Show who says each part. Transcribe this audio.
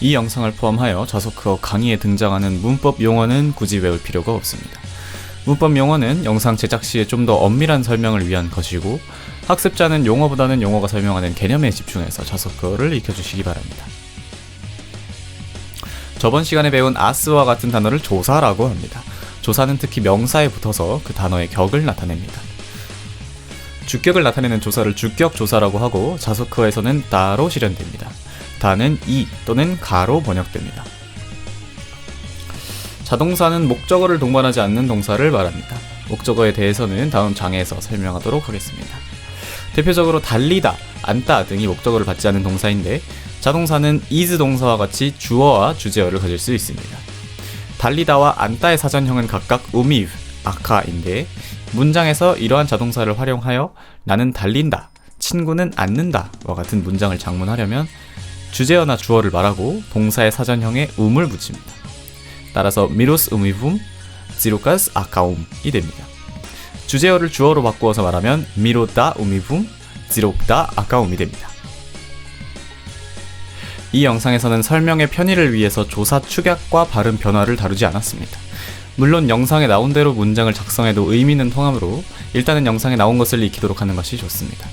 Speaker 1: 이 영상을 포함하여 자소크어 강의에 등장하는 문법 용어는 굳이 외울 필요가 없습니다. 문법 용어는 영상 제작 시에 좀 더 엄밀한 설명을 위한 것이고 학습자는 용어보다는 용어가 설명하는 개념에 집중해서 자소크어를 익혀주시기 바랍니다. 저번 시간에 배운 아스와 같은 단어를 조사라고 합니다. 조사는 특히 명사에 붙어서 그 단어의 격을 나타냅니다. 주격을 나타내는 조사를 주격 조사라고 하고 자소크어에서는 다로 실현됩니다. 다는 이 또는 가로 번역됩니다. 자동사는 목적어를 동반하지 않는 동사를 말합니다. 목적어에 대해서는 다음 장에서 설명하도록 하겠습니다. 대표적으로 달리다, 앉다 등이 목적어를 받지 않는 동사인데 자동사는 is 동사와 같이 주어와 주제어를 가질 수 있습니다. 달리다와 앉다의 사전형은 각각 우미브, 아카인데 문장에서 이러한 자동사를 활용하여 나는 달린다, 친구는 앉는다와 같은 문장을 장문하려면 주제어나 주어를 말하고 동사의 사전형에 um을 붙입니다. 따라서 미로스 우미붐, 지로카스 아카움이 됩니다. 주제어를 주어로 바꾸어서 말하면 미로다 우미붐, 지록다 아카움이 됩니다. 이 영상에서는 설명의 편의를 위해서 조사 축약과 발음 변화를 다루지 않았습니다. 물론 영상에 나온 대로 문장을 작성해도 의미는 통하므로 일단은 영상에 나온 것을 익히도록 하는 것이 좋습니다.